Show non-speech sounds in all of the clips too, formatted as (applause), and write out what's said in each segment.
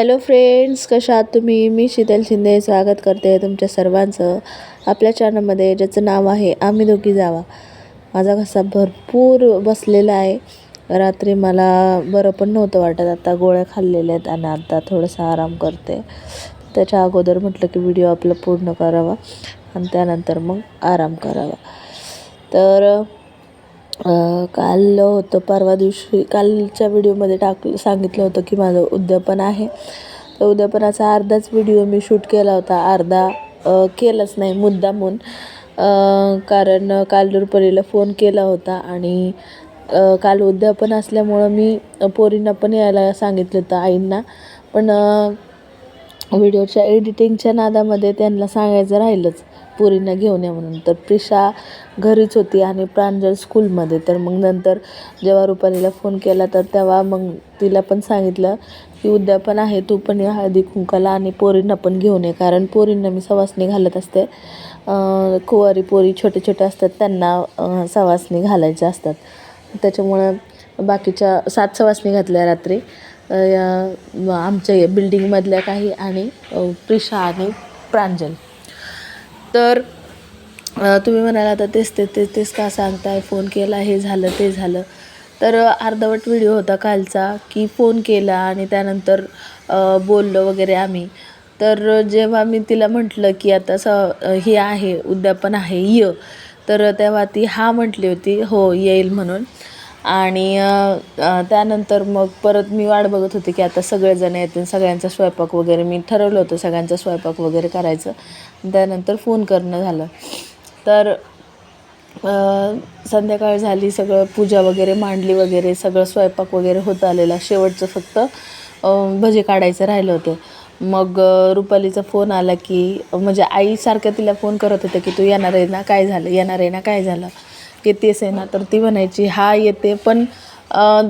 Hello friends कशा आहात तुम्ही? मी शीतल शिंदे. स्वागत करते तुमच्या सर्वांचं आपल्या चॅनलमध्ये ज्याचं नाव आहे आम्ही दोघी जावा. माझा घसा भरपूर बसलेला आहे. रात्री मला बरं पण नव्हतं वाटत. आता गोळ्या खाल्लेल्या आहेत आणि आता थोडासा आराम करते. त्याच्या अगोदर म्हटलं की व्हिडिओ आपला पूर्ण करावा आणि त्यानंतर मग आराम करावा. तर काल होतं परवा दिवशी कालच्या व्हिडिओमध्ये टाक सांगितलं होतं की माझं उद्यापन आहे. तर उद्यापनाचा अर्धाच व्हिडिओ मी शूट केला होता. अर्धा केलाच नाही मुद्दामून. कारण काल रुपालीला फोन केला होता आणि काल उद्यापन असल्यामुळं मी पोरींना पण यायला सांगितलं होतं आईंना. पण व्हिडिओच्या एडिटिंगच्या नादामध्ये त्यांना सांगायचं राहिलंच. पोरींना घेऊन या म्हणून. तर प्रिशा घरीच होती आणि प्रांजल स्कूलमध्ये. तर मग नंतर जेव्हा रुपालीला फोन केला तर तेव्हा मग तिला पण सांगितलं की उद्या पण आहे तू पण या हळदी कुंकाला आणि पोरींना पण घेऊन ये. कारण पोरींना मी सवासणी घालत असते. कुवारी पोरी छोटे छोटे असतात त्यांना सवासनी सवासणी घालायच्या असतात. त्याच्यामुळं बाकीच्या सात सवासणी घातल्या रात्री. या- आमच्या बिल्डिंगमधल्या काही आणि प्रिशा आणि प्रांजल. तर तुम्ही म्हणाला आता तेच ते तेच तेच का सांगताय? फोन केला हे झालं ते झालं. तर अर्धवट व्हिडिओ होता कालचा की फोन केला आणि त्यानंतर बोललो वगैरे आम्ही. तर जेव्हा मी तिला म्हटलं की आता स हे आहे उद्यापन आहे य. तर तेव्हा ती हा म्हटली होती हो येईल म्हणून. आणि त्यानंतर मग परत मी वाट बघत होते की आता सगळेजण येतील सगळ्यांचा स्वयंपाक वगैरे मी ठरवलं होतं सगळ्यांचा स्वयंपाक वगैरे करायचं. त्यानंतर फोन करणं झालं. तर संध्याकाळ झाली सगळं पूजा वगैरे मांडली वगैरे सगळं स्वयंपाक वगैरे होत आलेला. शेवटचं फक्त भजे काढायचं राहिलं होतं. मग रुपालीचा फोन आला की म्हणजे आईसारखं तिला फोन करत होते की तू येणार आहे ना काय झालं? येणार आहे ना काय झालं? येतेस आहे ना तर ती म्हणायची हा येते. पण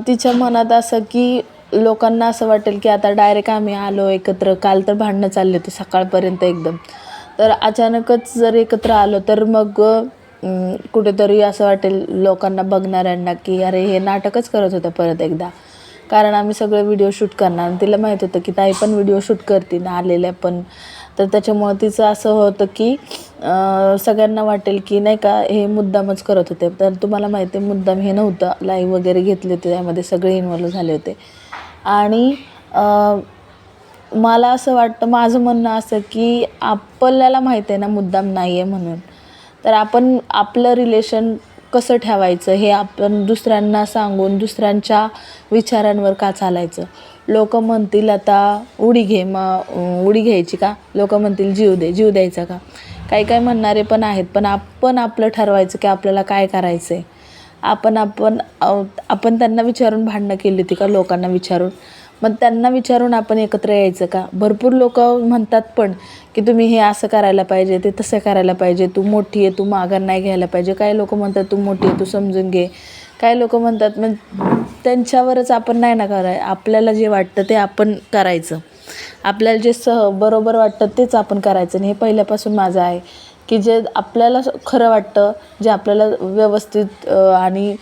तिच्या मनात असं की लोकांना असं वाटेल की आता डायरेक्ट आम्ही आलो एकत्र काल तर भांडणं चालले होते सकाळपर्यंत एकदम. तर अचानकच जर एकत्र आलो तर मग कुठेतरी असं वाटेल लोकांना बघणाऱ्यांना की अरे हे नाटकच करत होतं परत एकदा. कारण आम्ही सगळे व्हिडिओ शूट करणार. आणि तिला माहीत होतं की ताई पण व्हिडिओ शूट करते ना आलेल्या पण तर त्याच्यामुळं तिचं असं होतं की सगळ्यांना वाटेल की नाही का हे मुद्दामच करत होते. तर तुम्हाला माहिती आहे मुद्दाम हे नव्हतं. लाईव्ह वगैरे घेतले होते त्यामध्ये सगळे इन्वॉल्व झाले होते. आणि मला असं वाटतं माझं म्हणणं असं की आपल्याला माहिती आहे ना मुद्दाम नाही आहे म्हणून. तर आपण आपलं रिलेशन कसं ठेवायचं हे आपण दुसऱ्यांना सांगून दुसऱ्यांच्या विचारांवर का चालायचं? लोक म्हणतील आता उडी घे मग उडी घ्यायची का? लोक म्हणतील जीव दे जीव द्यायचा का? काही काही म्हणणारे पण आहेत पण आपण आपलं ठरवायचं की आपल्याला काय करायचं आहे आपण आपण आपण त्यांना विचारून भांडणं केली होती का लोकांना विचारून? मग त्यांना विचारून आपण एकत्र यायचं का? भरपूर लोक म्हणतात पण की तुम्ही हे असं करायला पाहिजे ते तसं करायला पाहिजे तू मोठी आहे तू माघार नाही घ्यायला पाहिजे. काही लोक म्हणतात तू मोठी आहे तू समजून घे. काही लोक म्हणतात मग त्यांच्यावरच आपण नाही ना कराय आपल्याला जे वाटतं ते आपण करायचं. आपल्याला जे सह बरोबर वाटतं तेच आपण करायचं आणि हे पहिल्यापासून माझं आहे. की जे आपल्याला खरं वाटतं जे आपल्याला व्यवस्थित आणि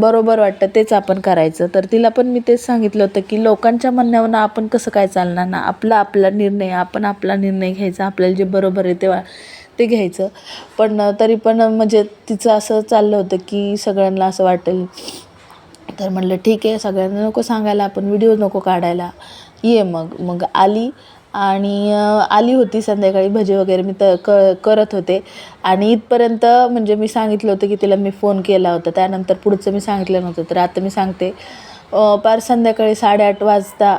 बरोबर वाटतं तेच आपण करायचं. तर तिला पण मी तेच सांगितलं होतं की लोकांच्या म्हणण्यावरनं आपण कसं काय चालणार ना? आपला आपला निर्णय आपण आपला निर्णय घ्यायचा आपल्याला जे बरोबर आहे तेव्हा ते घ्यायचं. पण तरी पण म्हणजे तिचं असं चाललं होतं की सगळ्यांना असं वाटेल. तर म्हणलं ठीक आहे सगळ्यांना नको सांगायला आपण व्हिडिओ नको काढायला. ये मग. मग आली. आणि आली होती संध्याकाळी भजे वगैरे मी तर क करत होते. आणि इथपर्यंत म्हणजे मी सांगितलं होतं की तिला मी फोन केला होता. त्यानंतर पुढचं मी सांगितलं नव्हतं. तर आता मी सांगते पार संध्याकाळी साडेआठ वाजता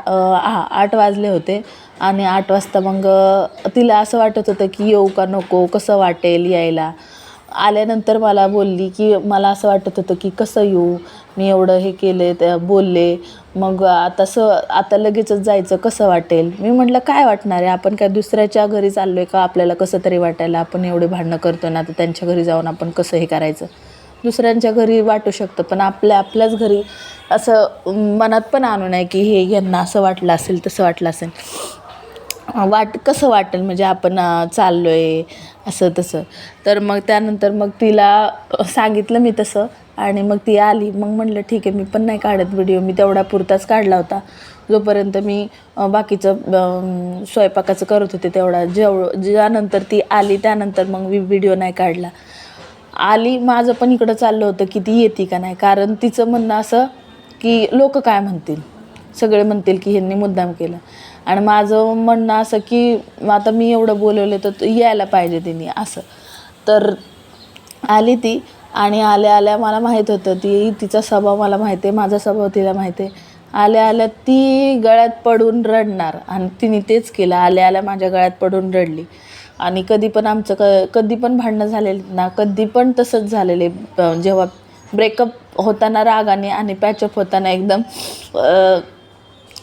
हा आठ वाजले होते. आणि आठ वाजता मग तिला असं वाटत होतं की येऊ का नको कसं वाटेल यायला. आल्यानंतर मला बोलली की मला असं वाटत होतं की कसं येऊ? मी एवढं हे केले त्या बोलले. मग आता स आता लगेचच जायचं कसं वाटेल? मी म्हटलं काय वाटणार आहे? आपण काय दुसऱ्याच्या घरी चाललो आहे का? आपल्याला कसं तरी वाटायला. आपण एवढे भांडणं करतो ना तर त्यांच्या घरी जाऊन आपण कसं हे करायचं? दुसऱ्यांच्या घरी वाटू शकतं पण आपल्या आपल्याच घरी असं मनात पण आणू नये की हे यांना असं वाटलं असेल तसं वाटलं असेल. वाट कसं वाटेल? म्हणजे आपण चाललो आहे असं तसं. तर मग त्यानंतर मग तिला सांगितलं मी तसं. आणि मग ती आली. मग म्हटलं ठीक आहे मी पण नाही काढत व्हिडिओ मी तेवढा पुरताच काढला होता. जोपर्यंत मी बाकीचं स्वयंपाकाचं करत होते तेवढा. जेव ज्यानंतर ती आली त्यानंतर मग मी व्हिडिओ नाही काढला. आली माझं पण इकडं चाललं होतं की ती येते का नाही? कारण तिचं म्हणणं असं की लोक काय म्हणतील? सगळे म्हणतील की ह्यांनी मुद्दाम केलं. आणि माझं म्हणणं असं की आता मी एवढं बोलवलं तर यायला पाहिजे तिने असं. तर आली ती आणि आल्या आल्या मला माहीत होतं ती तिचा स्वभाव मला माहिती आहे माझा स्वभाव तिला माहिती आहे. आल्या आल्या ती गळ्यात पडून रडणार आणि तिने तेच केलं. आल्या आल्या माझ्या गळ्यात पडून रडली. आणि कधी पण आमचं क कधी पण भांडणं झालेली ना कधी पण तसंच झालेले. जेव्हा ब्रेकअप होताना रागाने आणि पॅचअप होताना एकदम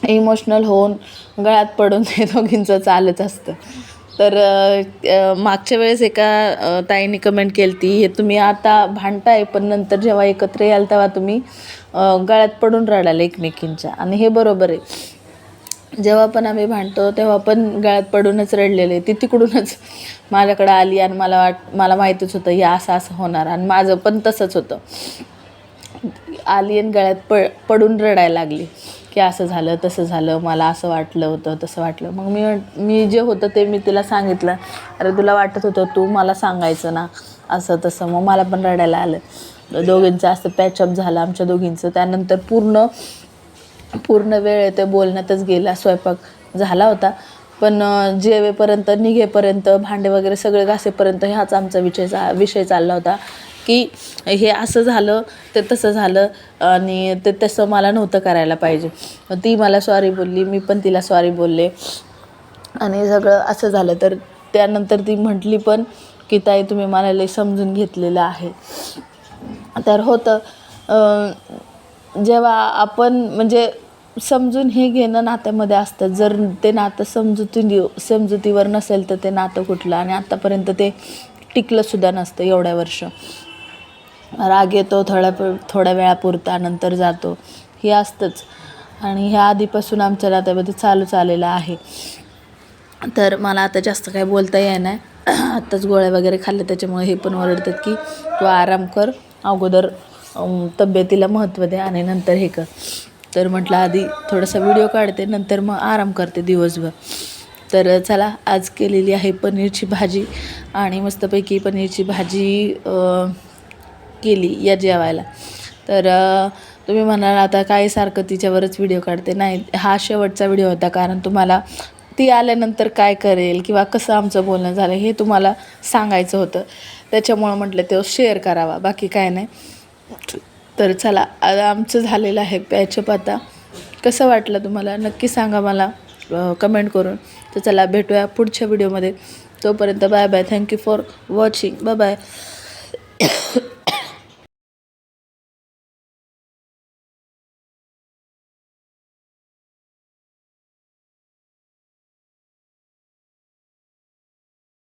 इमोशनल होऊन गळ्यात पडून (laughs) ते दोघींचं चालत असतं. तर मागच्या वेळेस एका ताईने कमेंट केली ती हे तुम्ही आता भांडताय पण नंतर जेव्हा एकत्र याल तेव्हा तुम्ही गळ्यात पडून रडाल एकमेकींच्या. आणि हे बरोबर आहे. जेव्हा पण आम्ही भांडतो तेव्हा पण गळ्यात पडूनच रडलेले. ती तिकडूनच माझ्याकडे आली आणि मला वाट मला माहीतच होतं हे असं असं होणार. आणि माझं पण तसंच होतं. आली आणि गळ्यात प पडून रडायला लागली. की असं झालं तसं झालं मला असं वाटलं होतं तसं वाटलं. मग मी मी जे होतं ते मी तिला सांगितलं. अरे तुला वाटत होतं तू मला सांगायचं ना असं तसं. मग मला पण रडायला आलं. दोघींचं असं पॅचअप झालं आमच्या दोघींचं. त्यानंतर पूर्ण पूर्ण वेळ ते बोलण्यातच गेला. स्वयंपाक झाला होता. पण जेवेपर्यंत निघेपर्यंत भांडे वगैरे सगळे घासेपर्यंत ह्याच आमचा विषय चा विषय चालला होता. की हे असं झालं ते तसं झालं आणि ते तसं मला नव्हतं करायला पाहिजे. ती मला सॉरी बोलली मी पण तिला सॉरी बोलले. आणि सगळं असं झालं. तर त्यानंतर ती म्हटली पण की ताई तुम्ही मला लई समजून घेतलेलं आहे. तर होतं. जेव्हा आपण म्हणजे समजून हे घेणं नात्यामध्ये असतं. जर ते नातं समजुती समजुतीवर नसेल तर ते नातं कुठलं? आणि आत्तापर्यंत ते टिकलंसुद्धा नसतं एवढ्या वर्ष. राग येतो थोड्या थोड्या वेळापुरता नंतर जातो. हे असतंच. आणि ह्या आधीपासून आमच्या नात्यामध्ये चालूच आलेलं आहे. तर मला आता जास्त काही बोलता येईना. आत्ताच गोळ्या वगैरे खाल्ल्या त्याच्यामुळे हे पण ओरडतात की तू आराम कर. अगोदर तब्येतीला महत्त्व दे आणि नंतर हे कर. तर म्हटलं आधी थोडासा व्हिडिओ काढते नंतर मग आराम करते दिवसभर. तर चला आज केलेली आहे पनीरची भाजी आणि मस्तपैकी पनीरची भाजी केली या जेवायला. तर तुम्ही म्हणाल आता काय सारखं तिच्यावरच व्हिडिओ काढते. नाही हा शेवटचा व्हिडिओ होता कारण तुम्हाला ती आल्यानंतर काय करेल किंवा कसं आमचं बोलणं झालं हे तुम्हाला सांगायचं होतं. त्याच्यामुळं म्हटलं ते शेअर करावा. बाकी काय नाही. तर चला आमचं झालेलं आहे पॅचअप आता. कसं वाटलं तुम्हाला? नक्की सांगा मला कमेंट करून. तर चला भेटूया पुढच्या व्हिडिओमध्ये तोपर्यंत bye bye thank you for watching bye bye